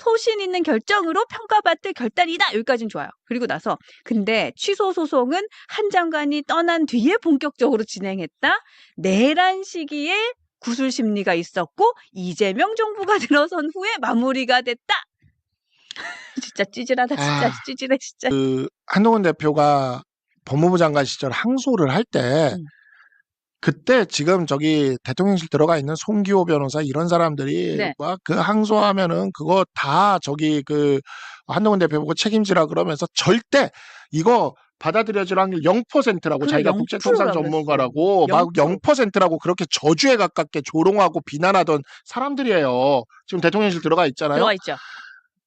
소신 있는 결정으로 평가받을 결단이다. 여기까지는 좋아요. 그리고 나서 근데 취소 소송은 한 장관이 떠난 뒤에 본격적으로 진행했다. 내란 시기에 구술 심리가 있었고 이재명 정부가 들어선 후에 마무리가 됐다. 진짜 찌질하다. 진짜 아. 찌질해 진짜. 그 한동훈 대표가 법무부 장관 시절 항소를 할때 음. 그때 지금 저기 대통령실 들어가 있는 송기호 변호사 이런 사람들이 네. 막그 항소하면은 그거 다 저기 그 한동훈 대표 보고 책임지라 그러면서 절대 이거 받아들여질 확률 0%라고 그래, 자기가 0% 국제통상 라고 전문가라고 막 0%. 0%라고 그렇게 저주에 가깝게 조롱하고 비난하던 사람들이에요. 지금 대통령실 들어가 있잖아요. 들어가 있죠.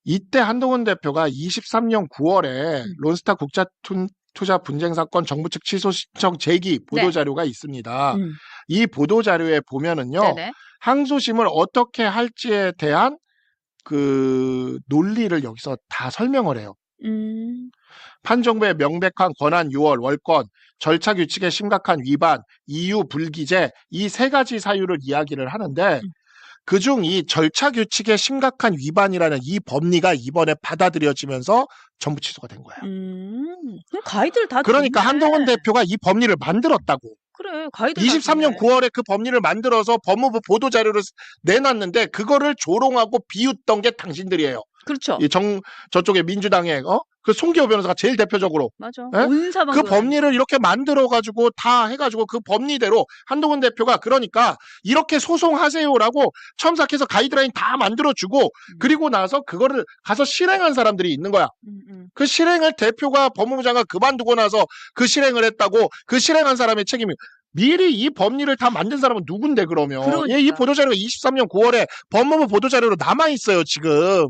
이때 한동훈 대표가 23년 9월에 음. 론스타 국자 투- 투자 분쟁 사건 정부 측 취소 신청 제기 보도 네. 자료가 있습니다. 음. 이 보도 자료에 보면은요. 네네. 항소심을 어떻게 할지에 대한 그 논리를 여기서 다 설명을 해요. 음. 판정부의 명백한 권한 유월 월권, 절차 규칙의 심각한 위반, 이유 불기재 이 세 가지 사유를 이야기를 하는데 음. 그중 이 절차 규칙의 심각한 위반이라는 이 법리가 이번에 받아들여지면서 전부 취소가 된 거예요. 음. 가이드를 다 그러니까 줬네. 한동훈 대표가 이 법리를 만들었다고. 그래 가이드 23년 9월에 그 법리를 만들어서 법무부 보도 자료를 쓰- 내놨는데 그거를 조롱하고 비웃던 게 당신들이에요. 그렇죠. 이 정 저쪽에 민주당의 어? 그 송기호 변호사가 제일 대표적으로 맞아. 예? 온 사방 그 법리를 이렇게 만들어 가지고 다 해가지고 그 법리대로 한동훈 대표가 그러니까 이렇게 소송하세요라고 첨삭해서 가이드라인 다 만들어 주고 그리고 나서 그거를 가서 실행한 사람들이 있는 거야. 음, 음. 그 실행을 대표가 법무부 장관 그만두고 나서 그 실행을 했다고 그 실행한 사람의 책임이 미리 이 법리를 다 만든 사람은 누군데 그러면 그러니까. 예, 이 보도자료가 23년 9월에 법무부 보도자료로 남아 있어요 지금